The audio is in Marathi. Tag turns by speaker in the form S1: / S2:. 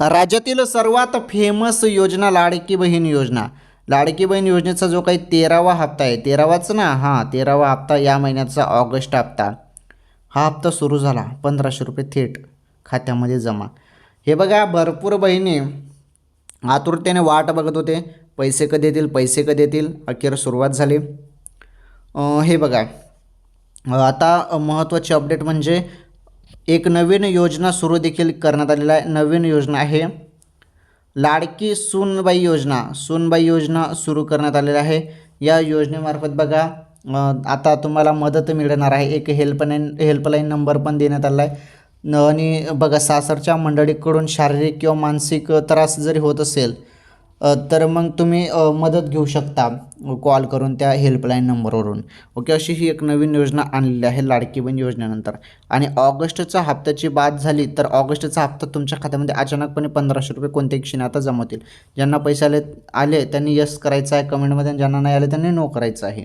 S1: राज्यातील सर्वात फेमस योजना लाडकी बहीण योजना. लाडकी बहीण योजनेचा जो काही तेरावा हप्ता आहे तेरावाच ना? हां तेरावा हप्ता या महिन्याचा ऑगस्ट हप्ता. हा हप्ता सुरू झाला पंधराशे रुपये थेट खात्यामध्ये जमा. हे बघा भरपूर बहिणी आतुरतेने वाट बघत होते. पैसे कधी येतील? पैसे कधी येतील? अखेर सुरुवात झाली. हे बघा. आता महत्त्वाची अपडेट म्हणजे एक नवीन योजना सुरू देखील करण्यात आलेला आहे. नवीन योजना आहे. लाडकी सूनबाई योजना. सूनबाई योजना सुरू करण्यात आलेली आहे. या योजनेमार्फत बघा आता तुम्हाला मदत मिळणार आहे. एक हेल्पलाईन हेल्पलाईन नंबर पण देण्यात आला आहे. आणि बघा सासरच्या मंडळीकडून शारीरिक किंवा मानसिक त्रास जरी होत असेल तर मग तुम्ही मदत घेऊ शकता कॉल करून त्या हेल्पलाईन नंबरवरून. ओके अशी ही एक नवीन योजना आणलेली आहे लाडकी बहीण योजनेनंतर. आणि ऑगस्टच्या हप्त्याची बाद झाली तर ऑगस्टचा हप्ता तुमच्या खात्यामध्ये अचानकपणे पंधराशे रुपये कोणत्याही क्षणी आता जमवतील. ज्यांना पैसे आले आले त्यांनी यस करायचं आहे कमेंटमध्ये आणि ज्यांना नाही आले त्यांनी नो करायचं आहे.